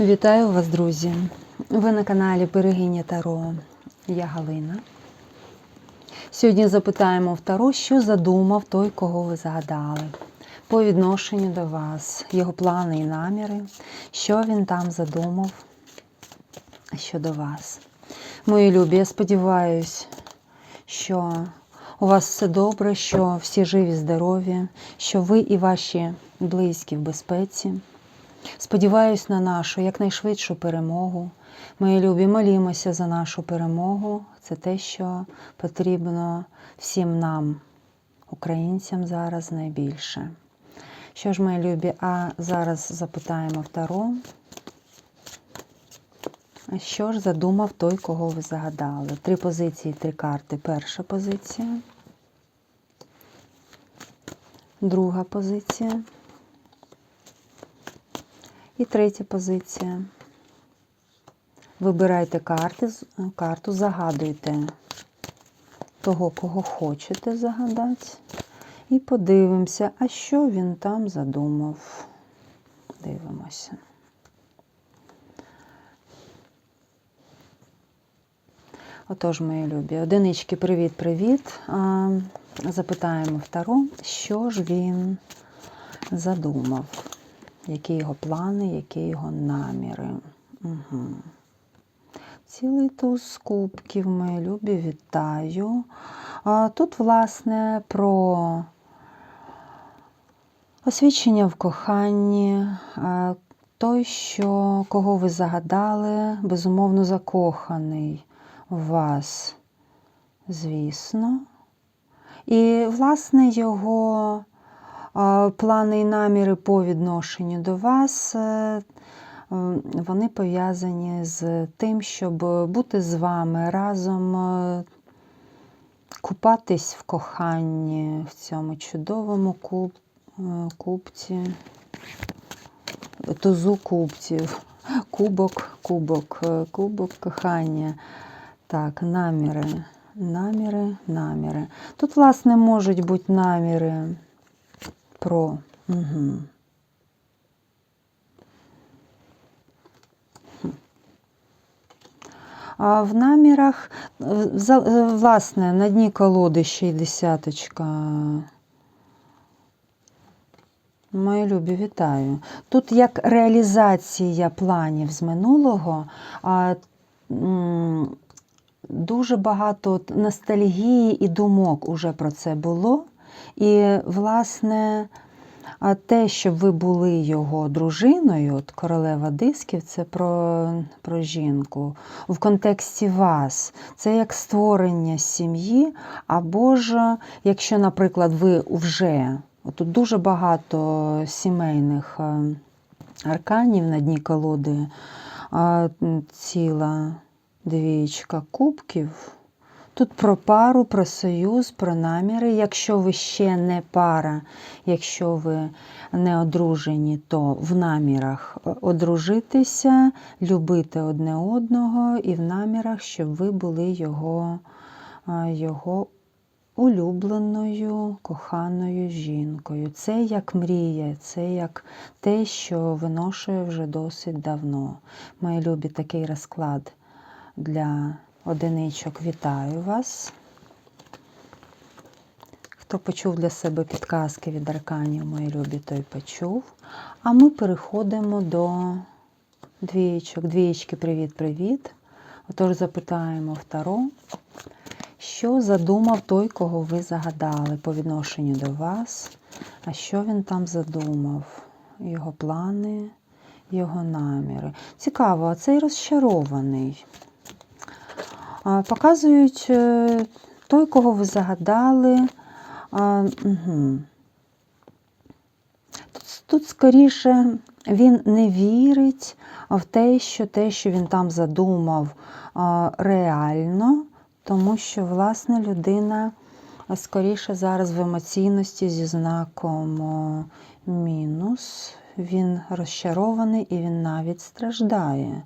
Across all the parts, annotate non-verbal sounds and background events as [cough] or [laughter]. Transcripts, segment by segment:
Вітаю вас, друзі! Ви на каналі Берегиня Таро. Я Галина. Сьогодні запитаємо в Таро, що задумав той, кого ви загадали. По відношенню до вас, його плани і наміри, що він там задумав щодо вас. Мої любі, я сподіваюся, що у вас все добре, що всі живі, здорові, що ви і ваші близькі в безпеці. Сподіваюсь на нашу якнайшвидшу перемогу. Мої любі, молімося за нашу перемогу. Це те, що потрібно всім нам, українцям, зараз найбільше. Що ж, мої любі, а зараз запитаємо в Таро. А Що ж задумав той, кого ви загадали? Три позиції, три карти. Перша позиція. Друга позиція. І третя позиція. Вибирайте карти, карту, загадуйте того, кого хочете загадати. І подивимося, а що він там задумав. Дивимося. Отож, мої любі, одинички, привіт-привіт. Запитаємо Таро, що ж він задумав, які його плани, які його наміри. Угу. Цілий туз кубків, мої любі, вітаю. Тут, власне, про освічення в коханні, той, що кого ви загадали, безумовно закоханий в вас, звісно. І, власне, його плани і наміри по відношенню до вас, е, вони пов'язані з тим, щоб бути з вами разом, е, купатись в коханні, в цьому чудовому куб, е, кубці, тузу кубців, кубок, кубок, кубок кохання. Так, наміри, наміри, наміри. Тут, власне, можуть бути наміри про. Угу. А в намірах, власне, на дні колоди ще й десяточка. Мої любі, вітаю. Тут як реалізація планів з минулого, а, дуже багато ностальгії і думок уже про це було. І, власне, те, щоб ви були його дружиною, от королева дисків, це про про жінку. В контексті вас. Це як створення сім'ї, або ж, якщо, наприклад, ви вже, тут дуже багато сімейних е, арканів на дні колоди, ціла двічка кубків. Тут про пару, про союз, про наміри. Якщо ви ще не пара, якщо ви не одружені, то в намірах одружитися, любити одне одного і в намірах, щоб ви були його, його улюбленою, коханою жінкою. Це як мрія, це як те, що виношує вже досить давно. Мої любі такий розклад для одиничок вітаю вас. Хто почув для себе підказки від арканів, мої любі, той почув. А ми переходимо до двієчок. Двієчки, привіт-привіт. Отож, запитаємо Таро, що задумав той, кого ви загадали по відношенню до вас. А що він там задумав? Його плани, його наміри. Цікаво, а цей розчарований. Показують е, той, кого ви загадали. Тут, тут, скоріше, він не вірить в те, що те, що він там задумав, реально, тому що, власне, людина скоріше зараз в емоційності зі знаком мінус. Він розчарований і він навіть страждає.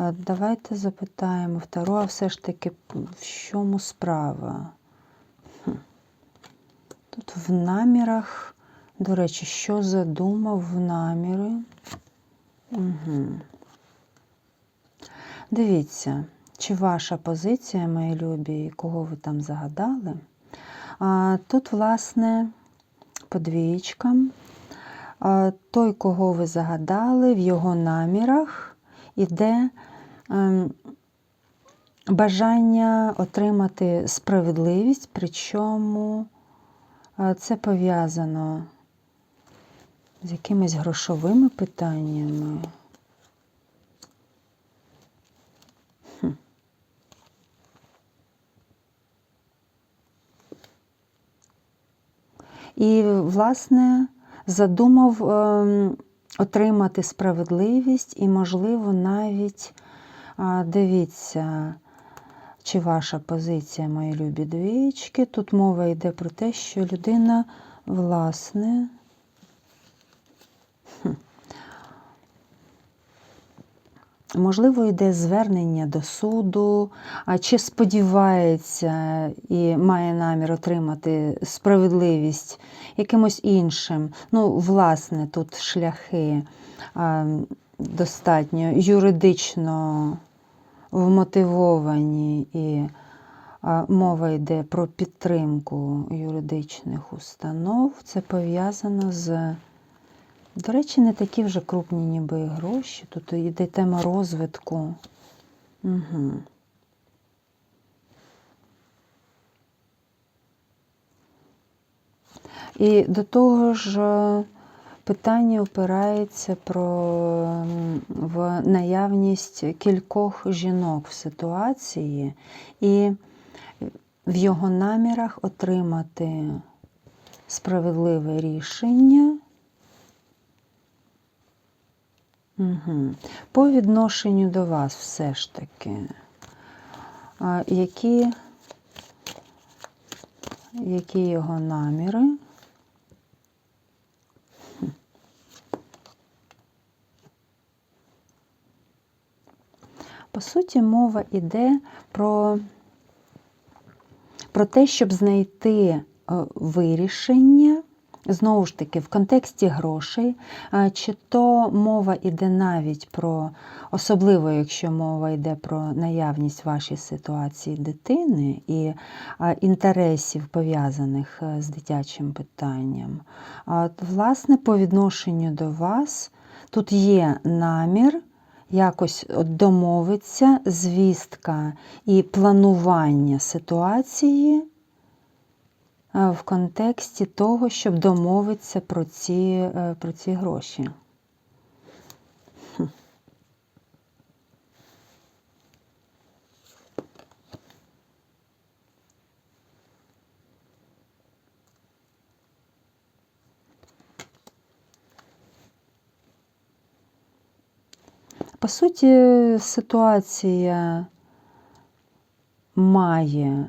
Давайте запитаємо втору, а все ж таки, в чому справа? Тут в намірах, до речі, що задумав в наміри? Угу. Дивіться, чи ваша позиція, мої любі, кого ви там загадали. А, Тут, власне, по двічкам. Той, кого ви загадали, в його намірах іде бажання отримати справедливість, причому е, це пов'язано з якимись грошовими питаннями. І, власне, задумав ем, отримати справедливість і, можливо, навіть дивіться, чи ваша позиція, мої любі двічки. Тут мова йде про те, що людина, власне, Можливо, йде звернення до суду, чи сподівається і має намір отримати справедливість якимось іншим. Ну, власне, тут шляхи достатньо юридично вмотивовані, і мова йде про підтримку юридичних установ. Це пов'язано з. До речі, не такі вже крупні ніби гроші. Тут йде тема розвитку. Угу. І до того ж, е, питання опирається про в наявність кількох жінок в ситуації, і в його намірах отримати справедливе рішення. Угу. По відношенню до вас все ж таки, які, які його наміри? По суті, мова йде про, про те, щоб знайти е, вирішення Знову ж таки, в контексті грошей, чи то мова йде навіть про, особливо, якщо мова йде про наявність вашій ситуації дитини і інтересів, пов'язаних е, з дитячим питанням. Власне, по відношенню до вас тут є намір. Якось домовиться звістка і планування ситуації в контексті того, щоб домовитися про ці, е, про ці гроші. По суті, ситуація має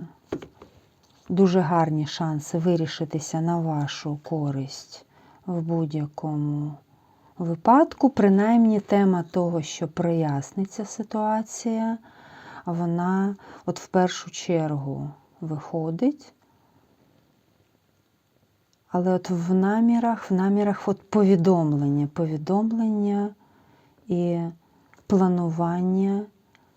дуже гарні шанси вирішитися на вашу користь в будь-якому випадку. Принаймні тема того, що проясниться ситуація, вона от в першу чергу виходить. Але от в намірах, в намірах от повідомлення, повідомлення і планування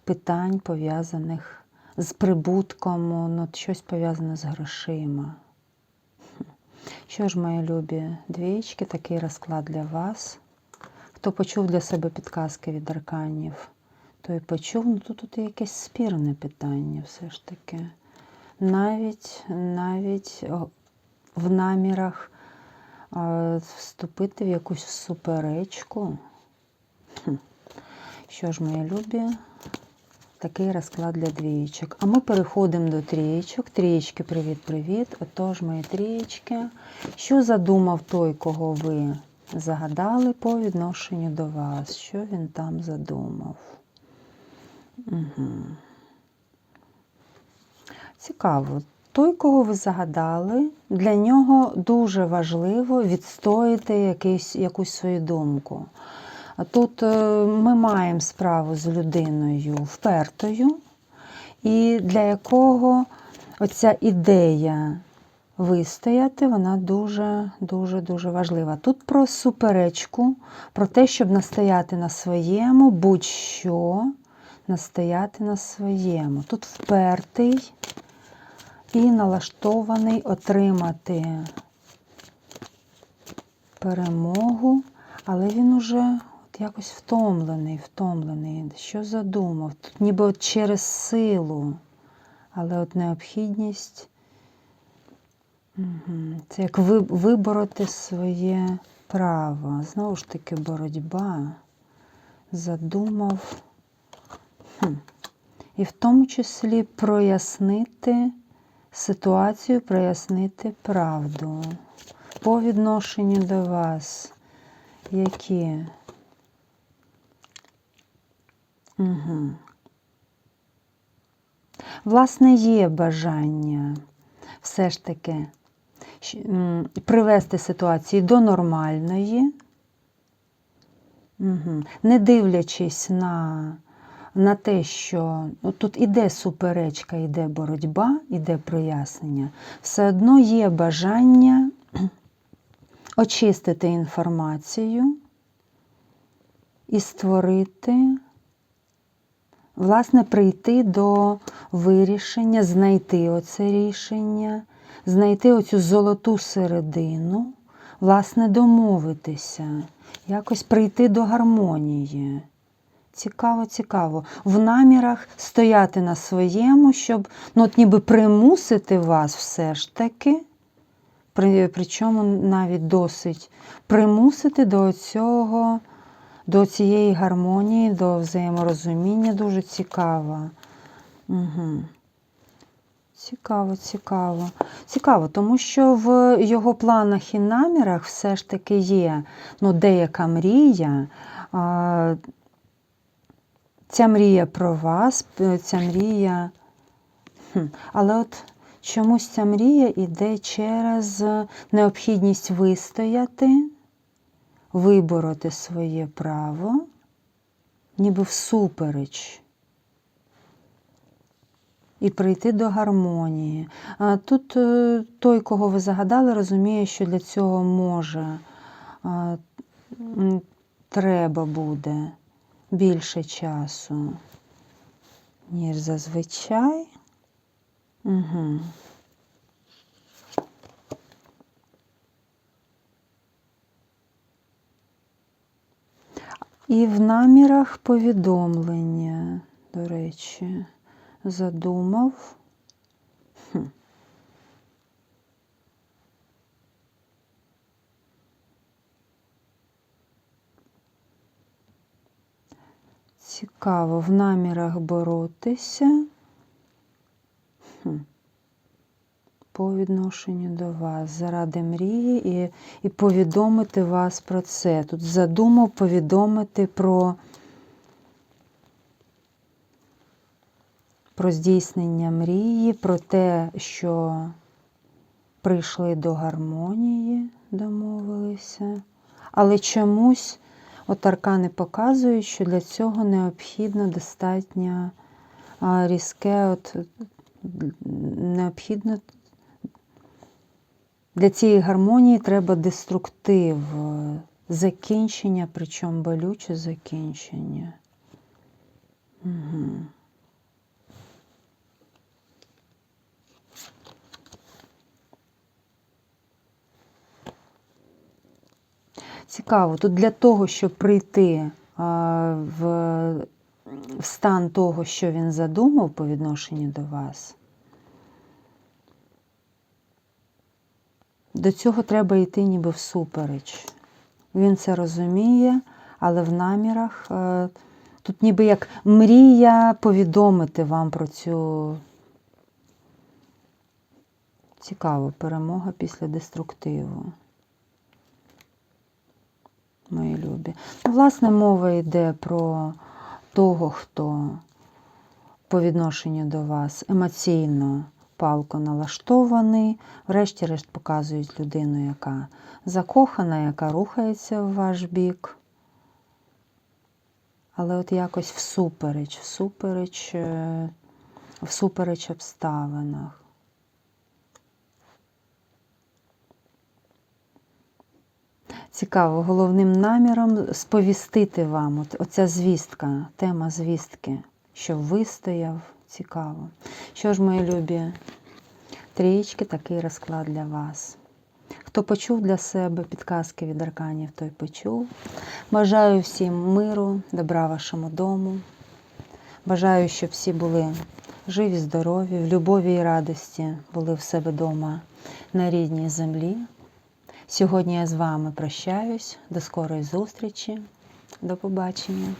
питань, пов'язаних з прибутком, ну, щось пов'язане з грошима. Що ж, мої любі двічки, такий розклад для вас. Хто почув для себе підказки від арканів, той почув, ну тут, тут якесь спірне питання все ж таки. Навіть навіть в намірах вступити в якусь суперечку. Що ж, мої любі, такий розклад для двієчок. А ми переходимо до трієчок. Трієчки, привіт-привіт. Отож, мої трієчки. Що задумав той, кого ви загадали по відношенню до вас? Що він там задумав? Угу. Цікаво. Той, кого ви загадали, для нього дуже важливо відстояти якийсь, якусь свою думку. Тут е, ми маємо справу з людиною впертою, і для якого оця ідея вистояти, вона дуже-дуже дуже важлива. Тут про суперечку, про те, щоб настояти на своєму, будь-що, настояти на своєму. Тут впертий і налаштований отримати перемогу, але він уже якось втомлений, втомлений. Що задумав? Тут ніби от через силу, але от необхідність. Угу. Це як ви- вибороти своє право. Знову ж таки, боротьба. Задумав. Хм. І в тому числі прояснити ситуацію, прояснити правду по відношенню до вас. Які? Угу. Власне, є бажання все ж таки привести ситуацію до нормальної, угу. не дивлячись на, на те, що ну, тут іде суперечка, іде боротьба, іде прояснення, все одно є бажання [clears throat] очистити інформацію і створити, власне, прийти до вирішення, знайти оце рішення, знайти оцю золоту середину, власне, домовитися, якось прийти до гармонії. Цікаво, цікаво. В намірах стояти на своєму, щоб ну, от ніби примусити вас все ж таки, при, причому навіть досить примусити до цього, до цієї гармонії, до взаєморозуміння дуже цікаво. Угу. Цікаво, цікаво. Цікаво, тому що в його планах і намірах все ж таки є ну, деяка мрія. А, Ця мрія про вас, ця мрія. Хм. Але от чомусь ця мрія йде через необхідність вистояти, вибороти своє право, ніби всупереч. І прийти до гармонії. Тут е, той, кого ви загадали, розуміє, що для цього може а, треба буде більше часу, ніж зазвичай. Угу. І в намірах повідомлення, до речі, задумав. Хм. Цікаво, в намірах боротися Хм. По відношенню до вас заради мрії і, і повідомити вас про це. Тут задумав повідомити про, про здійснення мрії, про те, що прийшли до гармонії, домовилися. Але чомусь от аркани показують, що для цього необхідно достатньо різке, от, необхідно для цієї гармонії треба деструктив, е, закінчення, причому болюче закінчення. Угу. Цікаво, тут для того, щоб прийти в, в стан того, що він задумав по відношенню до вас, до цього треба йти ніби всупереч. Він це розуміє, але в намірах е, тут ніби як мрія повідомити вам про цю цікаву перемогу після деструктиву. Мої любі. Ну, власне, мова йде про того, хто по відношенню до вас емоційно палко налаштований, врешті-решт показують людину, яка закохана, яка рухається в ваш бік. Але от якось всупереч, всупереч, е, всупереч обставинах. Цікаво, головним наміром сповістити вам от, оця звістка, тема звістки. Щоб вистояв. Цікаво. Що ж, мої любі, трієчки, такий розклад для вас. Хто почув для себе підказки від арканів, той почув. Бажаю всім миру, добра вашому дому. Бажаю, щоб всі були живі, здорові, в любові і радості були в себе вдома на рідній землі. Сьогодні я з вами прощаюсь. До скорої зустрічі. До побачення.